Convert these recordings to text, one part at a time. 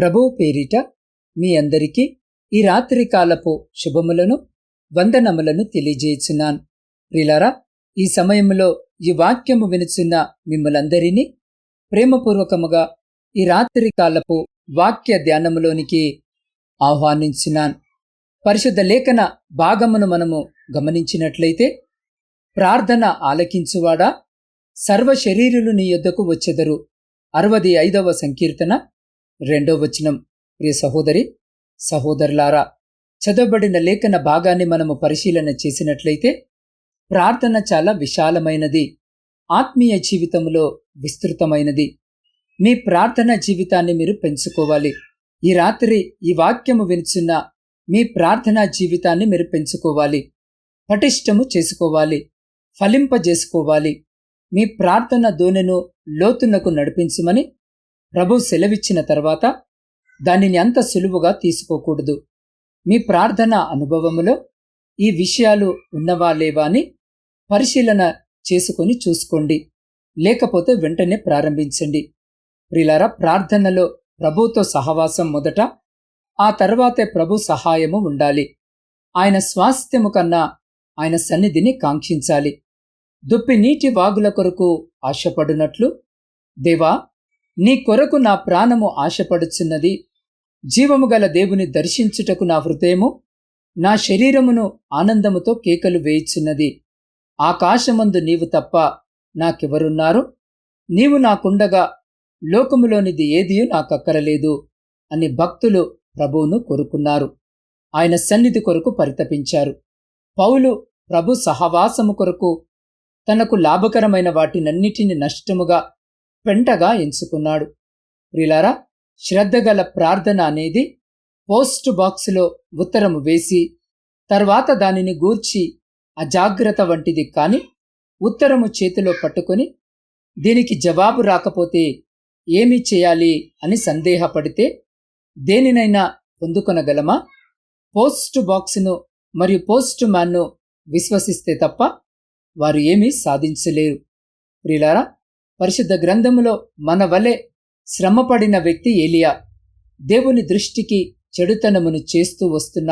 ప్రభువు పేరిట మీ అందరికీ ఈ రాత్రికాలపు శుభములను వందనములను తెలియజేయుచున్నాను. ప్రిలారా ఈ సమయంలో ఈ వాక్యము వినుచున్న మిమ్మలందరినీ ప్రేమపూర్వకముగా ఈ రాత్రికాలపు వాక్య ధ్యానములోనికి ఆహ్వానించున్నాను పరిశుద్ధ లేఖన భాగమును మనము గమనించినట్లయితే ప్రార్థన ఆలకించువాడా? సర్వ శరీరులు నీ యొద్దకు వచ్చెదరు. అరవది ఐదవ సంకీర్తన రెండో వచనం. ప్రియ సహోదరి సహోదరులారా చదవబడిన లేఖన భాగాన్ని మనము పరిశీలన చేసినట్లయితే ప్రార్థన చాలా విశాలమైనది. ఆత్మీయ జీవితంలో విస్తృతమైనది. మీ ప్రార్థన జీవితాన్ని మీరు పెంచుకోవాలి. ఈ రాత్రి ఈ వాక్యము వినిచున్న మీ ప్రార్థనా జీవితాన్ని మీరు పెంచుకోవాలి. పటిష్టము చేసుకోవాలి. ఫలింపజేసుకోవాలి. మీ ప్రార్థన దోనెను లోతునకు నడిపించమని ప్రభు సెలవిచ్చిన తర్వాత దానిని అంత సులువుగా తీసుకోకూడదు. మీ ప్రార్థన అనుభవములో ఈ విషయాలు ఉన్నవా లేవా అని పరిశీలన చేసుకొని చూసుకోండి. లేకపోతే వెంటనే ప్రారంభించండి. ప్రిలారా ప్రార్థనలో ప్రభుతో సహవాసం మొదట ఆ తర్వాతే ప్రభు సహాయము ఉండాలి. ఆయన స్వాస్థ్యము కన్నా ఆయన సన్నిధిని కాంక్షించాలి. దుప్పి నీటి వాగుల కొరకు ఆశపడునట్లు దేవా నీ కొరకు నా ప్రాణము ఆశపడుచున్నది. జీవము గల దేవుని దర్శించుటకు నా హృదయము నా శరీరమును ఆనందముతో కేకలు వేయిచున్నది. ఆకాశమందు నీవు తప్ప నాకెవరున్నారు? నీవు నాకుండగా లోకములోనిది ఏదియూ నాకక్కరలేదు అని భక్తులు ప్రభువును కోరుకున్నారు. ఆయన సన్నిధి కొరకు పరితపించారు. పౌలు ప్రభు సహవాసము కొరకు తనకు లాభకరమైన వాటినన్నిటిని నష్టముగా పెంటగా ఎంచుకున్నాడు. ప్రిలారా శ్రద్ధగల ప్రార్థన అనేది పోస్ట్ బాక్సులో ఉత్తరము వేసి తర్వాత దానిని గూర్చి అజాగ్రత్త వంటిది కాని ఉత్తరము చేతిలో పట్టుకొని దీనికి జవాబు రాకపోతే ఏమి చేయాలి అని సందేహపడితే దేనినైనా పొందుకొనగలమా? పోస్ట్ బాక్స్ను మరియు పోస్ట్ మ్యాన్ను విశ్వసిస్తే తప్ప వారు ఏమీ సాధించలేరు. ప్రిలారా పరిశుద్ధ గ్రంథములో మన వలె శ్రమపడిన వ్యక్తి ఏలియా. దేవుని దృష్టికి చెడుతనమును చేస్తూ వస్తున్న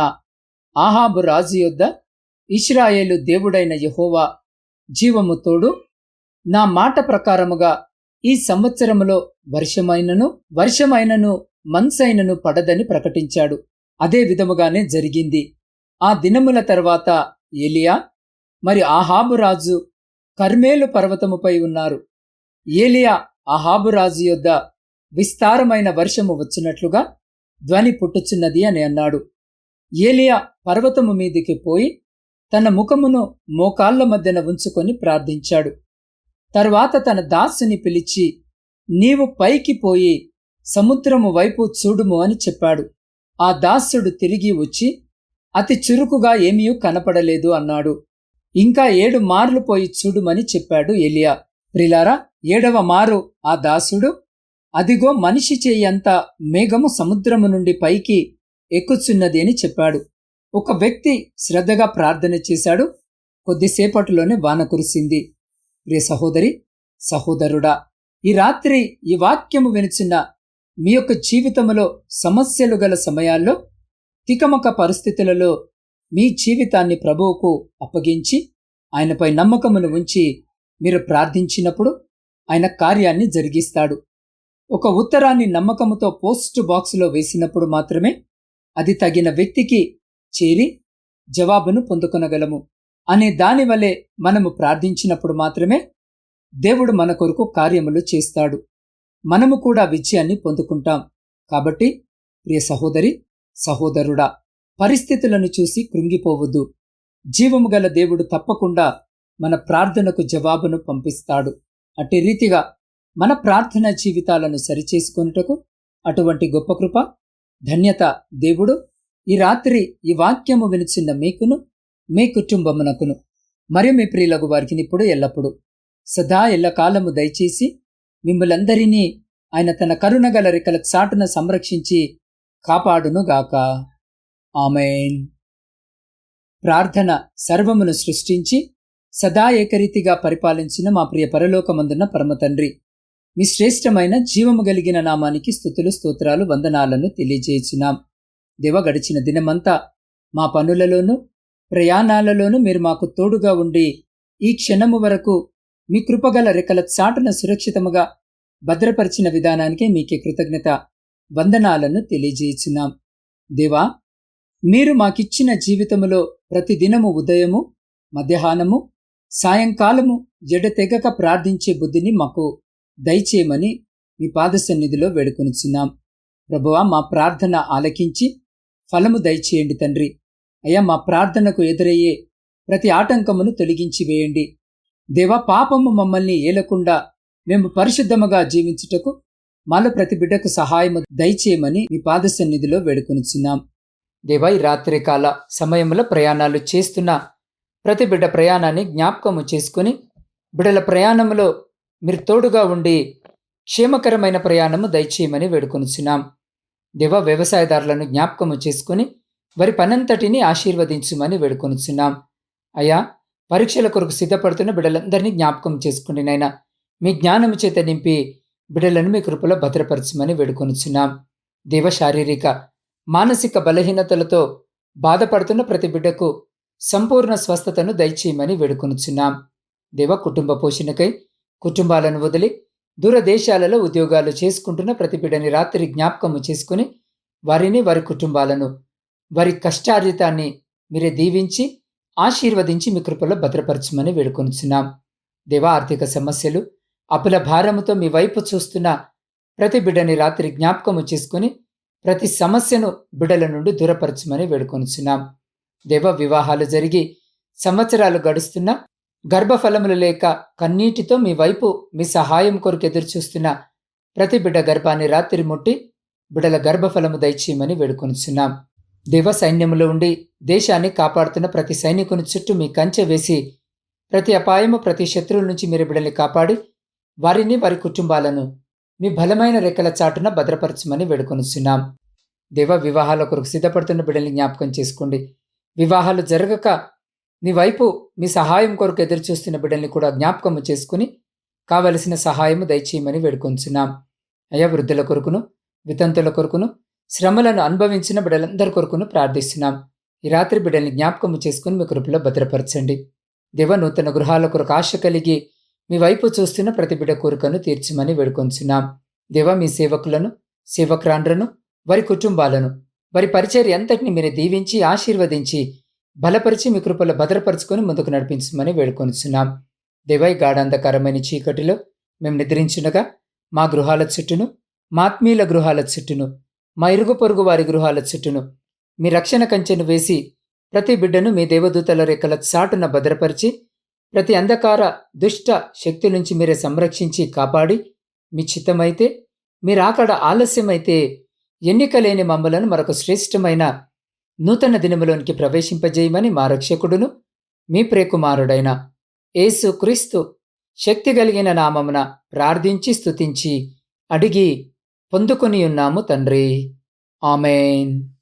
ఆహాబు రాజు యొద్ద ఇస్రాయేలు దేవుడైన యహోవా జీవము తోడు నా మాట ప్రకారముగా ఈ సంవత్సరములో వర్షమైనను వర్షమైనను మన్సైనను పడదని ప్రకటించాడు. అదే విధముగానే జరిగింది. ఆ దినముల తర్వాత ఏలియా మరి ఆహాబు రాజు కర్మేలు పర్వతముపై ఉన్నారు. ఏలియా అహాబు రాజు యొద్ద విస్తారమైన వర్షము వచ్చినట్లుగా ధ్వని పుట్టుచున్నది అని అన్నాడు. ఏలియా పర్వతము మీదికి పోయి తన ముఖమును మోకాళ్ళ మధ్యన ఉంచుకొని ప్రార్థించాడు. తరువాత తన దాసుని పిలిచి నీవు పైకి పోయి సముద్రము వైపు చూడుము అని చెప్పాడు. ఆ దాసుడు తిరిగి వచ్చి అతి చురుకుగా ఏమీ కనపడలేదు అన్నాడు. ఇంకా ఏడు మార్లు పోయి చూడుమని చెప్పాడు ఎలియా ప్రిలారా ఏడవ మారు ఆ దాసుడు? అదిగో మనిషి చేయంత మేఘము సముద్రము నుండి పైకి ఎక్కుచున్నది అని చెప్పాడు. ఒక వ్యక్తి శ్రద్ధగా ప్రార్థన చేశాడు. కొద్దిసేపటిలోనే వాన కురిసింది. ప్రియ సహోదరి సహోదరుడా ఈ రాత్రి ఈ వాక్యము వినిచిన మీ యొక్క జీవితంలో సమస్యలు గల సమయాల్లో తికమక పరిస్థితులలో మీ జీవితాన్ని ప్రభువుకు అప్పగించి ఆయనపై నమ్మకమును ఉంచి మీరు ప్రార్థించినప్పుడు ఆయన కార్యాన్ని జరిగిస్తాడు. ఒక ఉత్తరాన్ని నమ్మకముతో పోస్ట్ బాక్సులో వేసినప్పుడు మాత్రమే అది తగిన వ్యక్తికి చేరి జవాబును పొందుకొనగలము. అనే దానివలే మనము ప్రార్థించినప్పుడు మాత్రమే దేవుడు మన కొరకు కార్యములు చేస్తాడు. మనము కూడా విజయాన్ని పొందుకుంటాం. కాబట్టి ప్రియ సహోదరి సహోదరుడా పరిస్థితులను చూసి కృంగిపోవద్దు. జీవము గల దేవుడు తప్పకుండా మన ప్రార్థనకు జవాబును పంపిస్తాడు. అట్టి రీతిగా మన ప్రార్థన జీవితాలను సరిచేసుకొనుటకు అటువంటి గొప్ప కృప ధన్యత దేవుడు ఈ రాత్రి ఈ వాక్యము వినిచిన్న మీకును మీ కుటుంబమునకును మరియు మీ ప్రియులకు వారికి ఇప్పుడు ఎల్లప్పుడు. సదా ఎల్లకాలము దయచేసి మిమ్మలందరినీ ఆయన తన కరుణగల రెక్కల చాటున సంరక్షించి కాపాడునుగాక. ఆమెన్. ప్రార్థన సర్వమును సృష్టించి సదా ఏకరీతిగా పరిపాలించిన మా ప్రియ పరలోకమందున్న పరమతండ్రి. మీ శ్రేష్టమైన జీవము కలిగిన నామానికి స్థుతులు స్తోత్రాలు వందనాలను తెలియజేయుచున్నాం. దేవ గడిచిన దినమంతా మా పనులలోనూ ప్రయాణాలలోనూ మీరు మాకు తోడుగా ఉండి ఈ క్షణము వరకు మీ కృపగల రెక్కల చాటున సురక్షితముగా భద్రపరిచిన విధానానికి మీకే కృతజ్ఞత వందనాలను తెలియజేయుచున్నాం. దేవా మీరు మాకిచ్చిన జీవితములో ప్రతిదినము ఉదయము మధ్యాహ్నము సాయంకాలము ఎడతెగక ప్రార్థించే బుద్ధిని మాకు దయచేయమని మీ పాద సన్నిధిలో వేడుకొనిచున్నాం. ప్రభువా మా ప్రార్థన ఆలకించి ఫలము దయచేయండి తండ్రి. అయ్యా మా ప్రార్థనకు ఎదురయ్యే ప్రతి ఆటంకమును తొలగించి వేయండి. దేవా పాపము మమ్మల్ని ఏలకుండా మేము పరిశుద్ధముగా జీవించుటకు మాలో ప్రతి బిడ్డకు సహాయము దయచేయమని మీ పాద సన్నిధిలో వేడుకొనిచున్నాం. దేవా ఈ రాత్రికాల సమయంలో ప్రయాణాలు చేస్తున్న ప్రతి బిడ్డ ప్రయాణాన్ని జ్ఞాపకము చేసుకుని బిడ్డల ప్రయాణంలో మీరు తోడుగా ఉండి క్షేమకరమైన ప్రయాణము దయచేయమని వేడుకొనిచున్నాం. దేవ వ్యవసాయదారులను జ్ఞాపకము చేసుకుని వారి పనంతటిని ఆశీర్వదించుమని వేడుకొనిచున్నాం. అయ్యా పరీక్షల కొరకు సిద్ధపడుతున్న బిడ్డలందరినీ జ్ఞాపకం చేసుకుని నైనా మీ జ్ఞానము చేత నింపి బిడ్డలను మీ కృపలో భద్రపరచమని వేడుకొనిచున్నాం. దేవ శారీరక మానసిక బలహీనతలతో బాధపడుతున్న ప్రతి బిడ్డకు సంపూర్ణ స్వస్థతను దయచేయమని వేడుకొనుచున్నాం. దేవ కుటుంబ పోషణకై కుటుంబాలను వదిలి దూరదేశాలలో ఉద్యోగాలు చేసుకుంటున్న ప్రతి రాత్రి జ్ఞాపకము చేసుకుని వారిని వారి కుటుంబాలను వారి కష్టార్జితాన్ని మీరే దీవించి ఆశీర్వదించి మీ కృపలో భద్రపరచమని వేడుకొనుచున్నాం. దేవా ఆర్థిక సమస్యలు అప్పుల భారముతో మీ వైపు చూస్తున్న ప్రతి బిడ్డని రాత్రి జ్ఞాపకము చేసుకుని ప్రతి సమస్యను బిడ్డల నుండి దూరపరచమని వేడుకొనుచున్నాం. దేవ వివాహాలు జరిగి సంవత్సరాలు గడుస్తున్న గర్భఫలములు లేక కన్నీటితో మీ వైపు మీ సహాయం కొరకు ఎదురుచూస్తున్న ప్రతి బిడ్డ గర్భాన్ని రాత్రి ముట్టి బిడ్డల గర్భఫలము దయచేయమని వేడుకొనిచున్నాం. దేవ సైన్యములో ఉండి దేశాన్ని కాపాడుతున్న ప్రతి సైనికుని చుట్టూ మీ కంచె వేసి ప్రతి అపాయము ప్రతి శత్రువుల నుంచి మీరు బిడ్డల్ని కాపాడి వారిని వారి కుటుంబాలను మీ బలమైన రెక్కల చాటున భద్రపరచమని వేడుకొనిస్తున్నాం దేవ వివాహాల కొరకు సిద్ధపడుతున్న బిడ్డల్ని జ్ఞాపకం చేసుకోండి. వివాహాలు జరగక నీ వైపు మీ సహాయం కొరకు ఎదురుచూస్తున్న బిడ్డల్ని కూడా జ్ఞాపకము చేసుకుని కావలసిన సహాయము దయచేయమని వేడుకొంచున్నాం. అయ్యా వృద్ధుల కొరకును వితంతుల కొరకును శ్రమలను అనుభవించిన బిడ్డలందరి కొరకును ప్రార్థిస్తున్నాం. ఈ రాత్రి బిడ్డల్ని జ్ఞాపకము చేసుకుని మీ కృపలో భద్రపరచండి. దేవ నూతన గృహాల కొరకు ఆశ కలిగి మీ వైపు చూస్తున్న ప్రతి బిడ్డ కోరికను తీర్చమని వేడుకొంచున్నాం. దేవ మీ సేవకులను సేవక్రాండ్రను వారి కుటుంబాలను వారి పరిచర్య అంతటిని మీరు దీవించి ఆశీర్వదించి బలపరిచి మీ కృపలో భద్రపరుచుకొని ముందుకు నడిపించమని వేడుకొనిచున్నాం. దేవై గాఢాంధకరమైన చీకటిలో మేము నిద్రించుండగా మా గృహాల చుట్టూను మా ఆత్మీయుల గృహాల చుట్టూను మా ఇరుగు పొరుగు వారి గృహాల చుట్టూను మీ రక్షణ కంచెను వేసి ప్రతి బిడ్డను మీ దేవదూతల రెక్కల చాటున భద్రపరిచి ప్రతి అంధకార దుష్ట శక్తి నుంచి మీరే సంరక్షించి కాపాడి మీ చిత్తమైతే మీరాకడ ఆలస్యమైతే ఎన్నిక లేని మమ్మలను మరొక శ్రేష్టమైన నూతన దినములోనికి ప్రవేశింపజేయమని మా రక్షకుడును మీ ప్రేకుమారుడైన యేసు క్రీస్తు శక్తి కలిగిన నామమున ప్రార్థించి స్తుతించి అడిగి పొందుకొని ఉన్నాము తండ్రి. ఆమెన్.